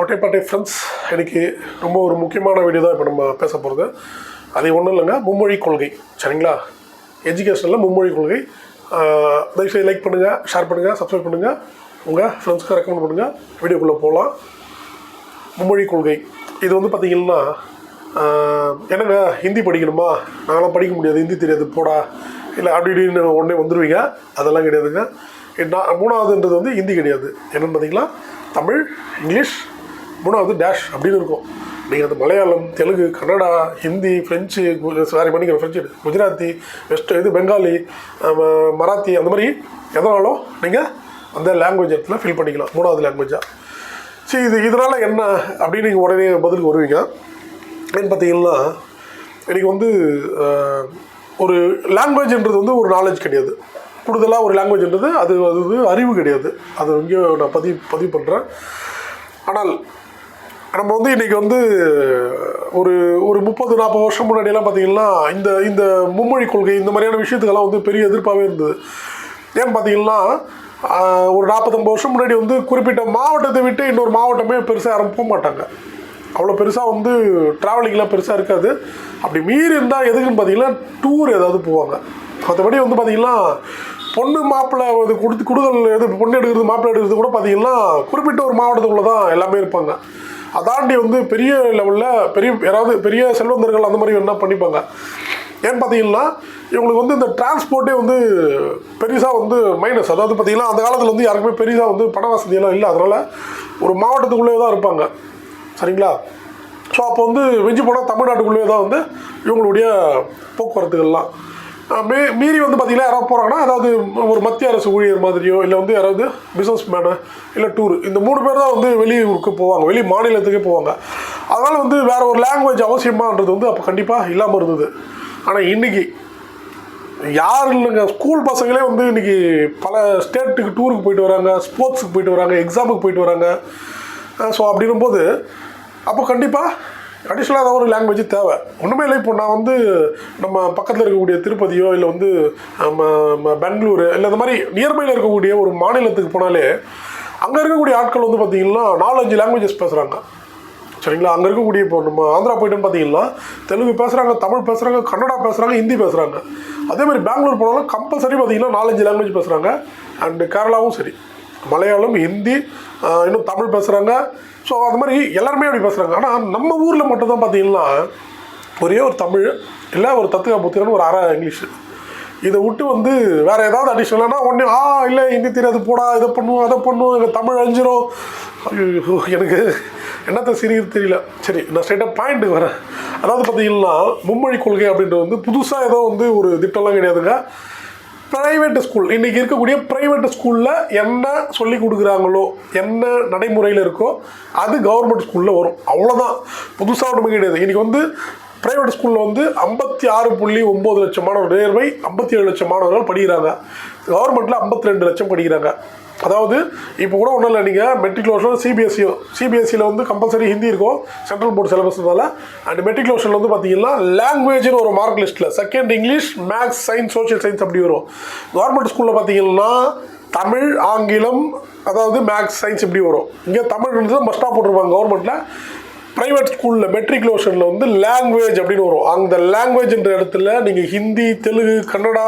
ஒட்டைப்பாட்டை friends இன்னைக்கு ரொம்ப ஒரு முக்கியமான வீடியோ தான் இப்போ நம்ம பேச போகிறது அது ஒன்றும் இல்லைங்க மும்மொழி கொள்கை. சரிங்களா? எஜுகேஷனில் மும்மொழி கொள்கை. தயவுசெய்து லைக் பண்ணுங்கள் ஷேர் பண்ணுங்கள் சப்ஸ்கிரைப் பண்ணுங்கள் உங்கள் ஃப்ரெண்ட்ஸ்க்கு ரெக்கமெண்ட் பண்ணுங்கள் வீடியோக்குள்ளே போகலாம் மும்மொழி கொள்கை. இது வந்து பார்த்திங்கன்னா என்னங்க ஹிந்தி படிக்கணுமா? நாங்களாம் படிக்க முடியாது ஹிந்தி தெரியாது போடா. இல்லை அப்படி இப்படின்னு உடனே வந்துடுவீங்க அதெல்லாம் கிடையாதுங்க. நான் மூணாவதுன்றது வந்து ஹிந்தி கிடையாது. என்னென்னு பார்த்தீங்களா தமிழ் இங்கிலீஷ் மூணாவது டேஷ் அப்படின்னு இருக்கும். நீங்கள் அது மலையாளம் தெலுங்கு கன்னடா ஹிந்தி ஃப்ரெஞ்சு சாரி பண்ணிக்கிற ஃப்ரெஞ்சு குஜராத்தி வெஸ்ட் இது பெங்காலி மராத்தி அந்த மாதிரி எதனாலும் நீங்கள் அந்த லாங்குவேஜ் இடத்துல ஃபில் பண்ணிக்கலாம். மூணாவது லாங்குவேஜாக சரி இது இதனால் என்ன அப்படின்னு நீங்கள் உடனே பதிலுக்கு வருவீங்க. ஏன்னு பார்த்தீங்கன்னா எனக்கு வந்து ஒரு லாங்குவேஜ்ன்றது வந்து ஒரு நாலேஜ் கிடையாது. கூடுதலாக ஒரு லாங்குவேஜ்ன்றது அது அது அறிவு கிடையாது. அது எங்கேயோ நான் பதிவு பதிவு பண்ணுறேன் ஆனால் நம்ம வந்து இன்றைக்கி வந்து ஒரு ஒரு முப்பது நாற்பது வருஷம் முன்னாடியெல்லாம் பார்த்தீங்கன்னா இந்த இந்த மும்மொழி கொள்கை இந்த மாதிரியான விஷயத்துக்கெல்லாம் வந்து பெரிய எதிர்ப்பாகவே இருந்தது. ஏன்னு பார்த்தீங்கன்னா ஒரு நாற்பத்தொம்பது வருஷம் முன்னாடி வந்து குறிப்பிட்ட மாவட்டத்தை விட்டு இன்னொரு மாவட்டமே பெருசாக யாரும் போக மாட்டாங்க. அவ்வளோ பெருசாக வந்து ட்ராவலிங்லாம் பெருசாக இருக்காது. அப்படி மீறி இருந்தால் எதுக்குன்னு பார்த்தீங்கன்னா டூர் ஏதாவது போவாங்க. மற்றபடி வந்து பார்த்தீங்கன்னா பொண்ணு மாப்பிள்ளை இது கொடுத்து குடுதல் எது பொண்ணு எடுக்கிறது மாப்பிள்ளை எடுக்கிறது கூட பார்த்தீங்கன்னா குறிப்பிட்ட ஒரு மாவட்டத்துக்குள்ளே தான் எல்லாமே இருப்பாங்க. அதாண்டி வந்து பெரிய லெவலில் பெரிய யாராவது பெரிய செல்வந்தர்கள் அந்த மாதிரி என்ன பண்ணிப்பாங்க? ஏன்னு பார்த்தீங்கன்னா இவங்களுக்கு வந்து இந்த டிரான்ஸ்போர்ட்டே வந்து பெருசாக வந்து மைனஸ் அதாவது பார்த்தீங்கன்னா அந்த காலத்தில் வந்து யாருக்குமே பெருசாக வந்து பண வசதியெல்லாம் இல்லை. அதனால் ஒரு மாவட்டத்துக்குள்ளே தான் இருப்பாங்க. சரிங்களா? ஸோ அப்போ வந்து வெஞ்சு போனால் தமிழ்நாட்டுக்குள்ளேயே தான் வந்து இவங்களுடைய போக்குவரத்துகள்லாம். மீறி வந்து பார்த்திங்கன்னா யாராவது போகிறாங்கன்னா அதாவது ஒரு மத்திய அரசு ஊழியர் மாதிரியோ இல்லை வந்து யாராவது பிஸ்னஸ் மேனு இல்லை டூர் இந்த மூணு பேர் தான் வந்து வெளியூருக்கு போவாங்க வெளி மாநிலத்துக்கே போவாங்க. அதனால் வந்து வேறு ஒரு லாங்குவேஜ் அவசியமான்றது வந்து அப்போ கண்டிப்பாக இல்லாமல் இருந்தது. ஆனால் இன்றைக்கி யார் இல்லைங்க ஸ்கூல் பசங்களே வந்து இன்றைக்கி பல ஸ்டேட்டுக்கு டூருக்கு போயிட்டு வராங்க ஸ்போர்ட்ஸுக்கு போயிட்டு வராங்க எக்ஸாமுக்கு போயிட்டு வராங்க. ஸோ அப்படின்னும் போது அப்போ கண்டிப்பாக அடிஷ்னலாக ஒரு லாங்குவேஜ் தேவை. ஒன்றுமே இல்லை இப்போ நான் வந்து நம்ம பக்கத்தில் இருக்கக்கூடிய திருப்பதியோ இல்லை வந்து நம்ம பெங்களூர் பெங்களூரு இல்லை இந்த மாதிரி நியர்பையில் இருக்கக்கூடிய ஒரு மாநிலத்துக்கு போனாலே அங்கே இருக்கக்கூடிய ஆட்கள் வந்து பார்த்திங்கன்னா நாலஞ்சு லாங்குவேஜஸ் பேசுகிறாங்க சரிங்களா? அங்கே இருக்கக்கூடிய இப்போ நம்ம ஆந்திரா போயிட்டோன்னு பார்த்தீங்கன்னா தெலுங்கு பேசுகிறாங்க தமிழ் பேசுகிறாங்க கன்னடா பேசுகிறாங்க ஹிந்தி பேசுகிறாங்க அதே மாதிரி பெங்களூர் போனாலும் கம்பல்சரி பார்த்தீங்கன்னா நாலஞ்சு லாங்குவேஜ் பேசுகிறாங்க அண்டு கேரளாவும் சரி. மலையாளம் ஹிந்தி இன்னும் தமிழ் பேசுகிறாங்க ஸோ அந்த மாதிரி எல்லாருமே அப்படி பேசுகிறாங்க ஆனால் நம்ம ஊரில் மட்டும்தான் பார்த்தீங்கன்னா ஒரே ஒரு தமிழ் இல்லை ஒரு தத்துவ புத்திரன்னு ஒரு அரை இங்கிலீஷு. இதை விட்டு வந்து வேறு ஏதாவது அடிஷனல்னா உடனே ஆ இல்லை ஹிந்தி தெரியாது போடா இதை பண்ணுவோம் அதை பண்ணுவோம் எங்கள் தமிழ் அழிஞ்சிரும். ஐயோ எனக்கு என்னத்த சிரிக்கிறது தெரியல. சரி நான் ஸ்ட்ரைட்டாக பாயிண்ட்டுக்கு வரேன். அதாவது பார்த்தீங்கன்னா மும்மொழி கொள்கை அப்படின்றது வந்து புதுசாக ஏதோ வந்து ஒரு திட்டம்லாம் கிடையாதுங்க. ப்ரைவேட் ஸ்கூல் இன்றைக்கி இருக்கக்கூடிய ப்ரைவேட் ஸ்கூலில் என்ன சொல்லி கொடுக்குறாங்களோ என்ன நடைமுறையில் இருக்கோ அது கவர்மெண்ட் ஸ்கூலில் வரும். அவ்வளோதான் புதுசாக ஒன்றுமே கிடையாது. இன்றைக்கி வந்து ப்ரைவேட் ஸ்கூலில் வந்து ஐம்பத்தி ஆறு புள்ளி ஒம்பது லட்சம் மாணவர் நேர்மை ஐம்பத்தி ஏழு லட்சம் மாணவர்கள் படிக்கிறாங்க. கவர்மெண்ட்டில் ஐம்பத்தி ரெண்டு லட்சம் படிக்கிறாங்க. அதாவது இப்போ கூட ஒன்றும் இல்லை நீங்கள் மெட்ரிகுலேஷனும் சிபிஎஸ்சியும் சிபிஎஸ்சியில் வந்து கம்பல்சரி ஹிந்தி இருக்கும் சென்ட்ரல் போர்டு சிலபஸ்னால அண்ட் மெட்ரிகுலேஷனில் வந்து பார்த்தீங்கன்னா லாங்குவேஜ்னு ஒரு மார்க் லிஸ்ட்டில் second English maths science social science அப்படி வரும். கவர்மெண்ட் ஸ்கூலில் பார்த்தீங்கன்னா தமிழ் ஆங்கிலம் அதாவது மேக்ஸ் சயின்ஸ் இப்படி வரும். இங்கே தமிழ் வந்து மஸ்டாக போட்டிருப்பாங்க கவர்மெண்ட்டில் ப்ரைவேட் ஸ்கூலில் மெட்ரிகுலேஷனில் வந்து லாங்குவேஜ் அப்படின்னு வரும். அந்த லாங்குவேஜ்ன்ற இடத்துல நீங்கள் ஹிந்தி தெலுங்கு கன்னடா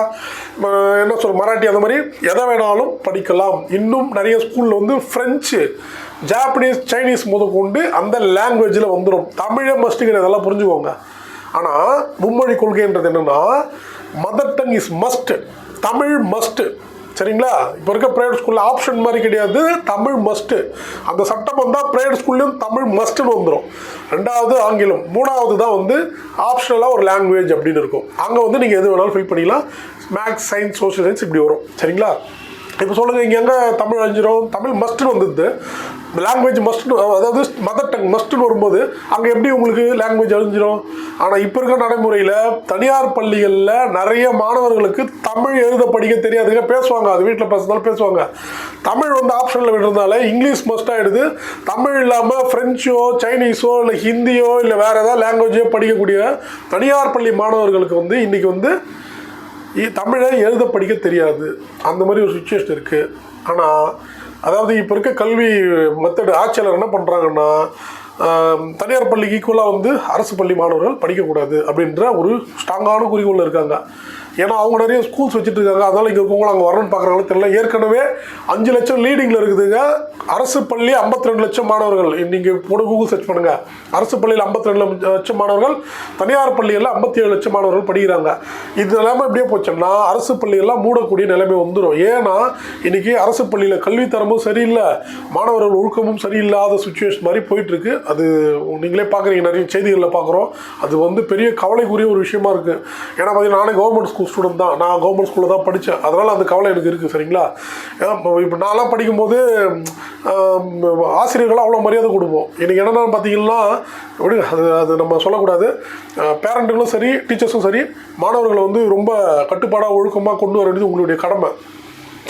என்ன சொல் மராட்டி அந்த மாதிரி எதை வேணாலும் படிக்கலாம். இன்னும் நிறைய ஸ்கூலில் வந்து ஃப்ரெஞ்சு ஜாப்பனீஸ் சைனீஸ் முதற்கொண்டு அந்த லாங்குவேஜில் வந்துடும் தமிழை மஸ்ட்டுங்கிற இதெல்லாம் புரிஞ்சுக்கோங்க. ஆனால் மும்மொழி கொள்கைன்றது என்னென்னா mother tongue is must Tamil must சரிங்களா? இப்போ இருக்க ப்ரைவேட் ஸ்கூலில் ஆப்ஷன் மாதிரி கிடையாது. தமிழ் மஸ்ட்டு அந்த சட்டம் வந்தால் ப்ரைவேட் ஸ்கூல்லையும் தமிழ் மஸ்ட்டுன்னு வந்துடும் ரெண்டாவது ஆங்கிலம். மூணாவது தான் வந்து ஆப்ஷனலாக ஒரு லாங்குவேஜ் அப்படின்னு இருக்கும். அங்கே வந்து நீங்கள் எது வேணாலும் ஃபில் பண்ணிக்கலாம். மேக்ஸ் சயின்ஸ் சோஷியல் சயின்ஸ் இப்படி வரும். சரிங்களா? இப்போ சொல்லுங்கள் இங்கே எங்கே தமிழ் அழிஞ்சிரும் தமிழ் மஸ்ட்னு வந்துடுது லாங்குவேஜ் மஸ்ட்னு அதாவது மதர் டங் மஸ்ட்னு வரும்போது அங்கே எப்படி உங்களுக்கு லாங்குவேஜ் அழிஞ்சிரும்? ஆனால் இப்போ இருக்கிற நடைமுறையில் தனியார் பள்ளிகளில் நிறைய மாணவர்களுக்கு தமிழ் எழுத படிக்க தெரியாதுங்க. பேசுவாங்க அது வீட்டில் பேசுனாலும் பேசுவாங்க. தமிழ் வந்து ஆப்ஷனில் விடுறதுனால இங்கிலீஷ் மஸ்ட் ஆகிடுது தமிழ் இல்லாமல் ஃப்ரெஞ்சோ சைனீஸோ இல்லை ஹிந்தியோ இல்லை வேறு ஏதாவது லாங்குவேஜோ படிக்கக்கூடிய தனியார் பள்ளி மாணவர்களுக்கு வந்து இன்றைக்கி வந்து தமிழை எழுத படிக்க தெரியாது. அந்த மாதிரி ஒரு சுச்சுவேஷன் இருக்குது ஆனால் அதாவது இப்போ இருக்க கல்வி மெத்தடு ஆட்சியாளர் என்ன பண்ணுறாங்கன்னா தனியார் பள்ளிக்கு ஈக்குவலாக வந்து அரசு பள்ளி மாணவர்கள் படிக்கக்கூடாது அப்படின்ற ஒரு ஸ்ட்ராங்கான குறிக்கோள் இருக்காங்க. ஏன்னா அவங்க நிறைய ஸ்கூல்ஸ் வச்சுட்டு இருக்காங்க. அதனால் இங்கே இருக்கவங்க அங்கே வரணும்னு பார்க்குறாங்களோ தெரியல. ஏற்கனவே அஞ்சு லட்சம் லீடிங்கில் இருக்குதுங்க. அரசு பள்ளி 52 ரெண்டு லட்சம் மாணவர்கள். நீங்கள் போட கூகுள் சர்ச் பண்ணுங்க. அரசு பள்ளியில் 52 ரெண்டு லட்சம் மாணவர்கள் தனியார் பள்ளியில் 57 ஏழு லட்சம் மாணவர்கள் படிக்கிறாங்க. இது எல்லாமே எப்படியே போச்சோம்னா அரசு பள்ளியெல்லாம் மூடக்கூடிய நிலைமை வந்துடும் ஏன்னா இன்னைக்கு அரசு பள்ளியில் கல்வித்தரமும் சரியில்லை. மாணவர்கள் ஒழுக்கமும் சரியில்லாத சுச்சுவேஷன் மாதிரி போயிட்டுருக்கு. அது நீங்களே பார்க்குறீங்க நிறைய செய்திகளில் பார்க்குறோம் அது வந்து பெரிய கவலைக்குரிய ஒரு விஷயமா இருக்குது ஏன்னா பார்த்தீங்கன்னா நானே கவர்மெண்ட் ஸ்கூல் ஸ்டூடெண்ட் தான். நான் கவர்மெண்ட் ஸ்கூலில் தான் படித்தேன் அதனால் அந்த கவலை எனக்கு இருக்குது சரிங்களா? இப்போ நான்லாம் படிக்கும்போது ஆசிரியர்களும் அவ்வளோ மரியாதை கொடுப்போம். எனக்கு என்னென்னு பார்த்தீங்கன்னா எப்படி அது அது நம்ம சொல்லக்கூடாது. பேரண்ட்டுகளும் சரி டீச்சர்ஸும் சரி மாணவர்களை வந்து ரொம்ப கட்டுப்பாடாக ஒழுக்கமாக கொண்டு வர வேண்டியது உங்களுடைய கடமை.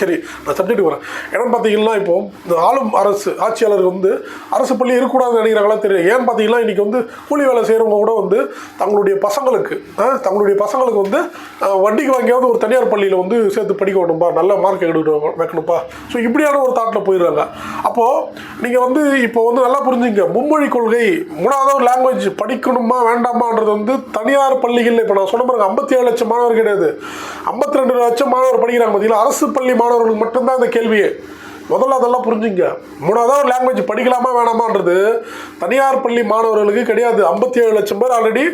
சரி நான் சப்ஜெக்ட் வரேன். என்னன்னு பார்த்தீங்கன்னா இப்போ இந்த ஆளும் அரசு ஆட்சியாளர் வந்து அரசு பள்ளி இருக்கக்கூடாதுன்னு நினைக்கிறாங்களா தெரியும் ஏன்னு பார்த்தீங்கன்னா இன்றைக்கி வந்து கூலி வேலை செய்கிறவங்க கூட வந்து தங்களுடைய பசங்களுக்கு தங்களுடைய பசங்களுக்கு வந்து வண்டிக்கு வாங்கியாவது ஒரு தனியார் பள்ளியில் வந்து சேர்த்து படிக்க வேணும்பா நல்ல மார்க் எடுக்கணும் வைக்கணும்ப்பா ஸோ இப்படியான ஒரு தாட்டில் போயிடுறாங்க. அப்போது நீங்கள் வந்து இப்போ வந்து நல்லா புரிஞ்சுங்க. மும்மொழி கொள்கை மூணாவது ஒரு லாங்குவேஜ் படிக்கணுமா வேண்டாமான்றது வந்து தனியார் பள்ளிகளில் இப்போ நான் சொன்ன பாருங்க ஐம்பத்தி ஏழு லட்சம் மாணவர் கிடையாது. ஐம்பத்தி ரெண்டு லட்சம் மாணவர் படிக்கிறாங்க பார்த்தீங்கன்னா அரசு பள்ளி மாணவர்களுக்கு மட்டும்தான் இந்த கேள்வியே. முதல்ல அதெல்லாம் புரிஞ்சுங்க. மூணாவது ஒரு லாங்குவேஜ் படிக்கலாமா வேணாமான்றது தனியார் பள்ளி மாணவர்களுக்கு கிடையாது. ஐம்பத்தி ஏழு லட்சம் பேர் ஆல்ரெடி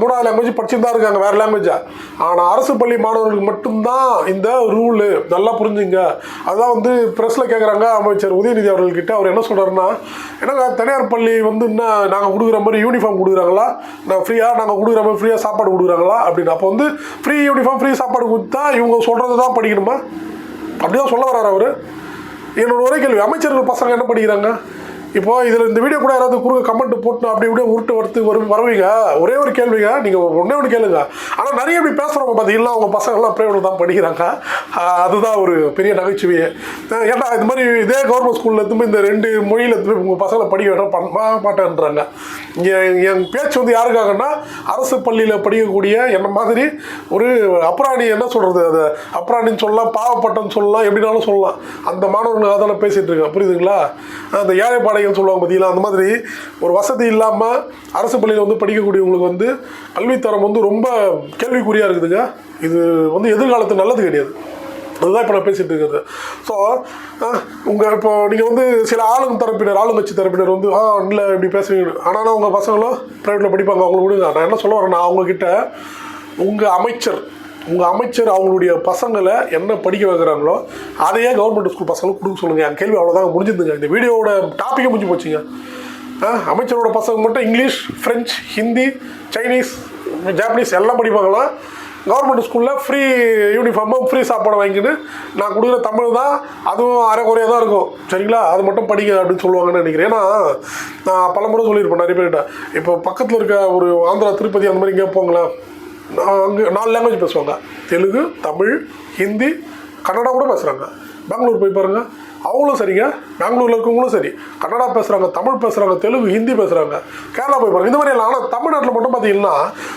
மூணாவது லாங்குவேஜ் படிச்சுட்டு தான் இருக்காங்க வேறு லாங்குவேஜாக ஆனால் அரசு பள்ளி மாணவர்களுக்கு மட்டும்தான் இந்த ரூலு நல்லா புரிஞ்சுங்க. அதுதான் வந்து ப்ரெஸ்ஸில் கேட்குறாங்க அமைச்சர் உதயநிதி அவர்கள்கிட்ட. அவர் என்ன சொல்கிறாருன்னா ஏன்னா தனியார் பள்ளி வந்து என்ன நாங்கள் கொடுக்குற மாதிரி யூனிஃபார்ம் கொடுக்குறாங்களா? நான் ஃப்ரீயாக நாங்கள் கொடுக்குற மாதிரி ஃப்ரீயாக சாப்பாடு கொடுக்குறாங்களா? அப்படின்னு. அப்போ வந்து ஃப்ரீ யூனிஃபார்ம் ஃப்ரீ சாப்பாடு கொடுத்தா இவங்க சொல்கிறது தான் படிக்கணுமா? அப்படிதான் சொல்ல வர்றாரு அவர். என்னோட ஒரே கேள்வி அமைச்சர்கள் பசங்க என்ன படிக்கிறாங்க? இப்போ இதில் இந்த வீடியோ கூட யாராவது குறுக்க கமெண்ட் போட்டு அப்படி இப்படியே உருட்டு வரத்து வரும் வருவீங்க? ஒரே ஒரு கேள்விங்க நீங்கள் ஒன்றே ஒன்று கேளுங்க. ஆனால் நிறைய இப்படி பேசுகிறவங்க பார்த்தீங்கன்னா அவங்க பசங்கள்லாம் ப்ரைவேட் தான் படிக்கிறாங்க. அதுதான் ஒரு பெரிய நகைச்சுவையே. ஏன்னா ஏன்டா இது மாதிரி இதே கவர்மெண்ட் ஸ்கூலில் திரும்ப இந்த ரெண்டு மொழியில் எடுத்து உங்கள் பசங்களை படிக்க வேண்டாம் பண்ண மாட்டேன்றாங்க. என் பேச்சு வந்து யாருக்காகன்னா அரசு பள்ளியில் படிக்கக்கூடிய என்ன மாதிரி ஒரு அப்ராணி என்ன சொல்கிறது அது? அப்ராணின்னு சொல்லலாம் பாவப்பட்டம் சொல்லலாம் எப்படினாலும் சொல்லலாம். அந்த மாணவர்கள் அதெல்லாம் பேசிகிட்டு இருக்கேன். புரியுதுங்களா? அந்த ஏழை சொல்லுவாங்க பார்த்தீங்களா அந்த மாதிரி ஒரு வசதி இல்லாமல் அரசு பள்ளியில் வந்து படிக்கக்கூடியவங்களுக்கு வந்து கல்வித்தரம் வந்து ரொம்ப கேள்விக்குறியாக இருக்குதுங்க. இது வந்து எதிர்காலத்து நல்லது கிடையாது. அதுதான் இப்போ நான் பேசிகிட்டு இருக்கிறது. ஸோ உங்கள் இப்போ நீங்கள் வந்து சில ஆளுங்க தரப்பினர் ஆளுங்கட்சி தரப்பினர் வந்து ஆ இல்லை இப்படி பேசுவீங்க ஆனால் உங்கள் பசங்களும் ப்ரைவேட்டில் படிப்பாங்க அவங்கள விடுங்க. நான் என்ன சொல்ல வரேன்னா அவங்கக்கிட்ட உங்கள் அமைச்சர் உங்கள் அமைச்சர் அவங்களுடைய பசங்களை என்ன படிக்க வைக்கிறாங்களோ அதையே கவர்மெண்ட் ஸ்கூல் பசங்களுக்கு கொடுக்க சொல்லுங்கள் என் கேள்வி அவ்வளோதாங்க முடிஞ்சிருந்துங்க இந்த வீடியோவோட டாப்பிக்கே முடிஞ்சு போச்சுங்க. ஆ, அமைச்சரோட பசங்க மட்டும் English French Hindi Chinese Japanese எல்லாம் படிப்பாங்களாம் கவர்மெண்ட் ஸ்கூலில் ஃப்ரீ யூனிஃபார்மும் ஃப்ரீ சாப்பாடு வாங்கிக்கிட்டு நான் கொடுக்குற தமிழ் தான் அதுவும் அரைக்குறையாக தான் இருக்கும். சரிங்களா? அது மட்டும் படிங்க அப்படின்னு சொல்லுவாங்கன்னு நினைக்கிறேன். ஏன்னா நான் பலமுறை சொல்லியிருப்பேன் நிறைய பேர்கிட்ட. இப்போ பக்கத்தில் இருக்க ஒரு ஆந்திரா திருப்பதி அந்த மாதிரி இங்கே போங்களேன். அங்கே நாலு லாங்குவேஜ் பேசுவாங்க. தெலுங்கு தமிழ் ஹிந்தி கன்னடா கூட பேசுகிறாங்க பெங்களூர் போய் பாருங்கள் அவங்களும் சரிங்க பெங்களூரில் இருக்கவங்களும் சரி. கன்னடா பேசுகிறாங்க தமிழ் பேசுகிறாங்க தெலுங்கு ஹிந்தி பேசுகிறாங்க கேரளா போய் பாருங்க. இந்த மாதிரி எல்லாம் ஆனால் தமிழ்நாட்டில் மட்டும் பார்த்தீங்கன்னா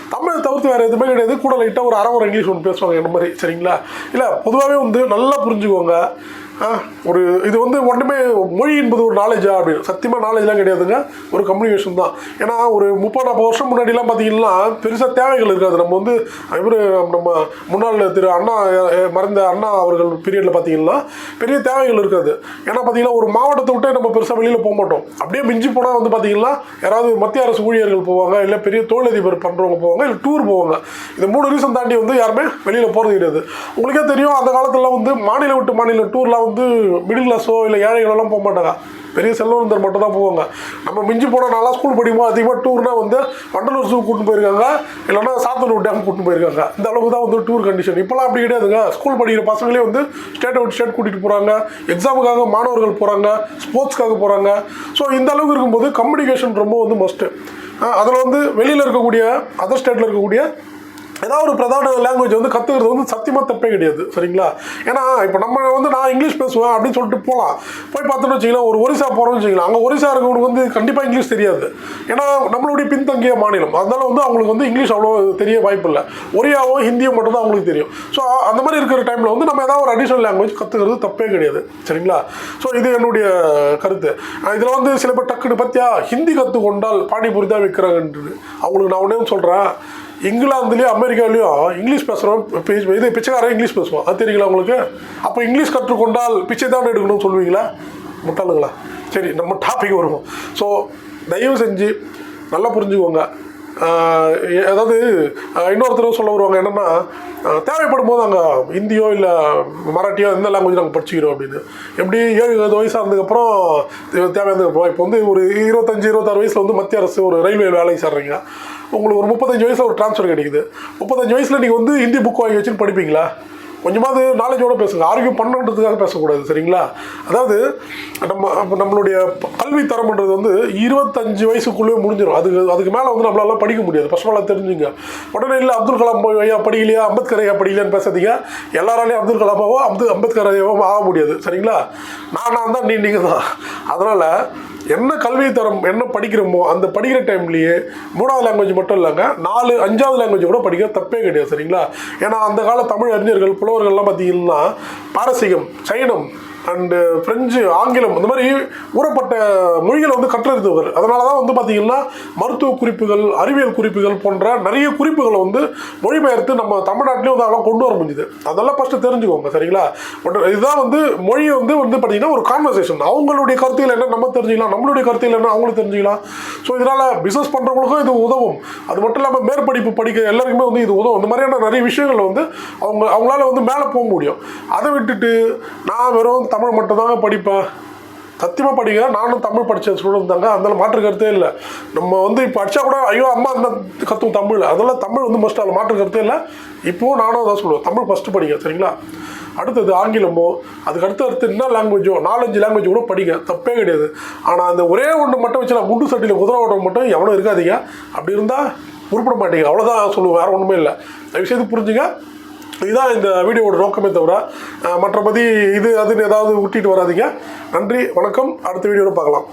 தமிழ் தவிர்த்து வேறு எதுவுமே கிடையாது. கூட லைட்டாக ஒரு அரை ஒரு இங்கிலீஷ் ஒன்று பேசுவாங்க இந்த மாதிரி. சரிங்களா? இல்லை பொதுவாகவே வந்து நல்லா புரிஞ்சுக்கோங்க. ஒரு இது வந்து ஒன்றுமே மொழி என்பது ஒரு நாலேஜா அப்படின்னு. சத்தியமாக நாலேஜ்லாம் கிடையாதுங்க. ஒரு கம்யூனிகேஷன் தான். ஏன்னா ஒரு முப்பது நாற்பது வருஷம் முன்னாடிலாம் பார்த்தீங்கன்னா பெருசாக தேவைகள் இருக்காது. நம்ம வந்து இவர் நம்ம முன்னாள் திரு அண்ணா மறைந்த அண்ணா அவர்கள் பீரியடில் பார்த்தீங்கன்னா பெரிய தேவைகள் இருக்காது. ஏன்னா பார்த்தீங்கன்னா ஒரு மாவட்டத்தை விட்டு நம்ம பெருசாக வெளியில் போக மாட்டோம். அப்படியே மிஞ்சி போனால் வந்து பார்த்தீங்கன்னா யாராவது மத்திய அரசு ஊழியர்கள் போவாங்க இல்லை பெரிய தொழிலதிபர் பண்ணுறவங்க போவாங்க இல்லை டூர் போவாங்க. இந்த மூணு ரீசன் தாண்டி வந்து யாருமே வெளியில் போகிறது கிடையாது. உங்களுக்கே தெரியும் அந்த காலத்தில் வந்து மாநில விட்டு மாநில டூர்லாம் வந்து வந்து மிடில் கிளாஸோ இல்லை ஏழைகளெல்லாம் போக மாட்டாங்க. பெரிய செல்வந்தர் மட்டும் தான் போவாங்க. நம்ம மிஞ்சி போனால் நல்லா ஸ்கூல் படிக்கும்போது அதிகமாக டூர்னால் வந்து வண்டலூர் ஜூ கூட்டு போயிருக்காங்க. இல்லைன்னா சாத்தனூர் டேம் கூட்டு போயிருக்காங்க. இந்த அளவுக்கு தான் வந்து டூர் கண்டிஷன் இப்போலாம் அப்படி கிடையாதுங்க. ஸ்கூல் படிக்கிற பசங்களே வந்து ஸ்டேட் அவுட் ஸ்டேட் கூட்டிகிட்டு போகிறாங்க எக்ஸாமுக்காக மாணவர்கள் போகிறாங்க ஸ்போர்ட்ஸ்க்காக போகிறாங்க ஸோ இந்த அளவுக்கு இருக்கும்போது கம்யூனிகேஷன் ரொம்ப வந்து மஸ்ட்டு அதில் வந்து வெளியில் இருக்கக்கூடிய அதர் ஸ்டேட்டில் இருக்கக்கூடிய ஏதாவது ஒரு பிரதான லாங்குவேஜ் வந்து கற்றுக்கிறது வந்து சத்தியமாக தப்பே கிடையாது சரிங்களா? ஏன்னா இப்போ நம்ம வந்து நான் இங்கிலீஷ் பேசுவேன் அப்படின்னு சொல்லிட்டு போகலாம் போய் பார்த்தோன்னு வச்சிங்களேன் ஒரு ஒரிசா போகிறோம்னு வச்சிங்களேன் அங்கே ஒரிசா இருக்கவங்களுக்கு வந்து கண்டிப்பாக இங்கிலீஷ் தெரியாது. ஏன்னா நம்மளுடைய பின்தங்கிய மாநிலம். அதனால வந்து அவங்களுக்கு வந்து இங்கிலீஷ் அவ்வளோ தெரிய வாய்ப்பு இல்லை. ஒரியாவோ ஹிந்தியோ மட்டும்தான் அவங்களுக்கு தெரியும். ஸோ அந்த மாதிரி இருக்கிற டைமில் வந்து நம்ம ஏதாவது ஒரு அடிஷனல் லாங்குவேஜ் கற்றுக்கிறது தப்பே கிடையாது சரிங்களா? ஸோ இது என்னுடைய கருத்து. இதில் வந்து சில பேர் டக்குன்னு பார்த்தியா ஹிந்தி கற்றுக்கொண்டால் பானிபூரி தான் விற்கிறாங்கன்றது. அவங்களுக்கு நான் ஒன்றே சொல்கிறேன் இங்கிலாந்துலேயும் அமெரிக்காவிலையும் இங்கிலீஷ் பேசுகிறோம் இது பிச்சைக்காரன் இங்கிலீஷ் பேசுவோம் அது தெரியுங்களா உங்களுக்கு? அப்போ இங்கிலீஷ் கற்றுக்கொண்டால் பிச்சை தான் எடுக்கணும்னு சொல்லுவீங்களா? முட்டாளுங்களா? சரி நம்ம டாபிக் வருவோம். ஸோ தயவு செஞ்சு நல்லா புரிஞ்சுக்கோங்க. அதாவது இன்னொருத்தரும் இன்னொருத்தர் சொல்ல வருவாங்க என்னென்னா தேவைப்படும் போது அங்கே ஹிந்தியோ இல்லை மராட்டியோ எந்த லாங்குவேஜ் நாங்கள் படிச்சுக்கிறோம் அப்படின்னு. எப்படி ஏழு இருபது வயசு ஆனதுக்கப்புறம் தேவையானதுக்கப்புறம் இப்போ வந்து ஒரு இருபத்தஞ்சி இருபத்தாறு வயசில் வந்து மத்திய அரசு ஒரு ரயில்வே வேலைக்கு சேர்றீங்க. உங்களுக்கு ஒரு முப்பத்தஞ்சு வயசில் ஒரு ட்ரான்ஸ்ஃபர் கிடைக்குது. முப்பத்தஞ்சு வயசில் நீங்கள் வந்து ஹிந்தி புக் வாங்கி வச்சுன்னு படிப்பீங்களா? கொஞ்சமாவது நாலேஜோட பேசுங்க. ஆரோக்கியம் பண்ணுன்றதுக்காக பேசக்கூடாது சரிங்களா? அதாவது நம்ம நம்மளுடைய கல்வி தரம்ன்றது வந்து இருபத்தஞ்சு வயசுக்குள்ளேயே முடிஞ்சிடும் அதுக்கு அதுக்கு மேலே வந்து நம்மளால படிக்க முடியாது. ஃபர்ஸ்ட் ஆஃப் தெரிஞ்சுங்க. உடனே இல்லை அப்துல் கலாம் ஐயா படிக்கலையா? அம்பேத்கர் ஐயா படிக்கலையான்னு பேசாதீங்க. எல்லாராலையும் அப்துல் கலாமாவோ அப்து அம்பேத்கர் ஐயாவோ ஆக முடியாது. சரிங்களா? நான் நான் தான் நீ நீங்கள் தான் அதனால் என்ன கல்வி தரம் என்ன படிக்கிறோமோ அந்த படிக்கிற டைம்லேயே மூணாவது லாங்குவேஜ் மட்டும் இல்லைங்க நாலு அஞ்சாவது லாங்குவேஜ் கூட படிக்க தப்பே கிடையாது சரிங்களா? ஏன்னா அந்த கால தமிழ் அறிஞர்கள் முன்னோர்கள்லாம் பார்த்தீங்கன்னா பாரசீகம் சைனம் அண்டு பிரெஞ்சு ஆங்கிலம் இந்த மாதிரி ஊறப்பட்ட மொழிகளை வந்து கற்றறிந்தவர். அதனால தான் வந்து பார்த்தீங்கன்னா மருத்துவ குறிப்புகள் அறிவியல் குறிப்புகள் போன்ற நிறைய குறிப்புகளை வந்து மொழிபெயர்த்து நம்ம தமிழ்நாட்டிலையும் வந்து அதெல்லாம் கொண்டு வர முடியுது அதெல்லாம் ஃபஸ்ட்டு தெரிஞ்சுக்கோங்க சரிங்களா? பட் இதுதான் வந்து மொழி வந்து வந்து பார்த்தீங்கன்னா ஒரு கான்வர்சேஷன் அவங்களுடைய கருத்துகள் என்ன நம்ம தெரிஞ்சுக்கலாம். நம்மளுடைய கருத்துகள் என்ன அவங்களும் தெரிஞ்சுக்கலாம். ஸோ இதனால் பிஸ்னஸ் பண்ணுறவங்களுக்கும் இது உதவும். அது மட்டும் இல்லாமல் மேற்படிப்பு படிக்க எல்லாருக்குமே வந்து இது உதவும். இந்த மாதிரியான நிறைய விஷயங்கள் வந்து அவங்க அவங்களால வந்து மேலே போக முடியும். அதை விட்டுட்டு நான் வெறும் தமிழ் மட்டும்தாங்க படிப்பேன். சத்தியமாக படிக்க நானும் தமிழ் படித்த ஸ்டூடெண்ட் தாங்க. அதனால் மாற்று கருத்தே இல்லை. நம்ம வந்து இப்போ அடிச்சா கூட ஐயோ அம்மா அந்த கற்றுவோம் தமிழ். அதெல்லாம் தமிழ் வந்து மஸ்ட் அதில் மாற்று கருத்தே இல்லை. இப்போவும் நானும் அதான் சொல்லுவேன். தமிழ் ஃபஸ்ட்டு படிங்க சரிங்களா? அடுத்தது ஆங்கிலமோ அதுக்கு அடுத்து அடுத்து என்ன லாங்குவேஜோ நாலஞ்சு லாங்குவேஜ் கூட படிங்க. தப்பே கிடையாது. ஆனால் அந்த ஒரே ஒன்று மட்டும் வச்சு நான் குண்டு சட்டியில் குதிரை ஓட்டம் மட்டும் எவனும் இருக்காதீங்க. அப்படி இருந்தால் உருப்பிட மாட்டீங்க. அவ்வளோதான் சொல்லுவேன். வேறு ஒன்றுமே இல்லை. தயவுசெய்து புரிஞ்சுங்க. இதுதான் இந்த வீடியோவோட நோக்கமே தவிர மற்றபடி இது அதுன்னு ஏதாவது விட்டிட்டு வராதீங்க. நன்றி வணக்கம். அடுத்த வீடியோவில் பார்க்கலாம்.